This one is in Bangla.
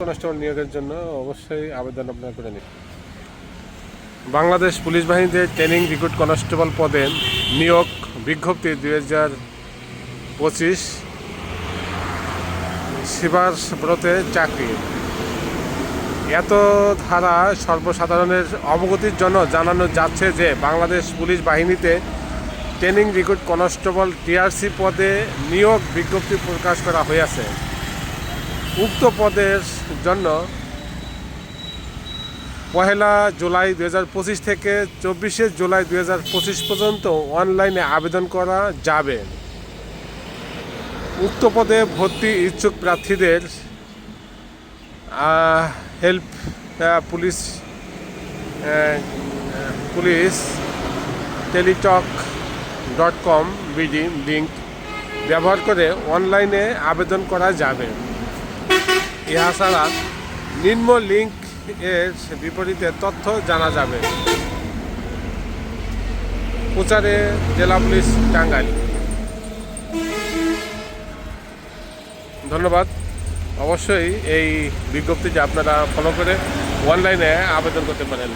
কনস্টেবল নিয়োগের জন্য অবশ্যই আবেদন আপনারা করে নিন। বাংলাদেশ পুলিশ বাহিনীতে ট্রেনিং রিক্রুট কনস্টেবল পদে নিয়োগ বিজ্ঞপ্তি দুই হাজার পঁচিশ। শিবার ব্রতে চাকরি। এত ধারা সর্বসাধারণের অবগতির জন্য জানানো যাচ্ছে যে বাংলাদেশ পুলিশ বাহিনীতে ট্রেনিং রিক্রুট কনস্টেবল টিআরসি পদে নিয়োগ বিজ্ঞপ্তি প্রকাশ করা হয়েছে উক্ত পদের জন্য পহেলা জুলাই দু থেকে চব্বিশে জুলাই দু পর্যন্ত অনলাইনে আবেদন করা যাবে। উক্ত পদে ভর্তি ইচ্ছুক প্রার্থীদের help police police, Teletalk dot com, BD link ব্যবহার করে অনলাইনে আবেদন করা যাবে। ইহা ছাড়া নিম্ন লিঙ্ক এর বিপরীতে তথ্য জানা যাবে। প্রচারে জেলা পুলিশ টাঙ্গাইল। ধন্যবাদ। অবশ্যই এই বিজ্ঞপ্তিটি আপনারা ফলো করে অনলাইনে আবেদন করতে পারেন।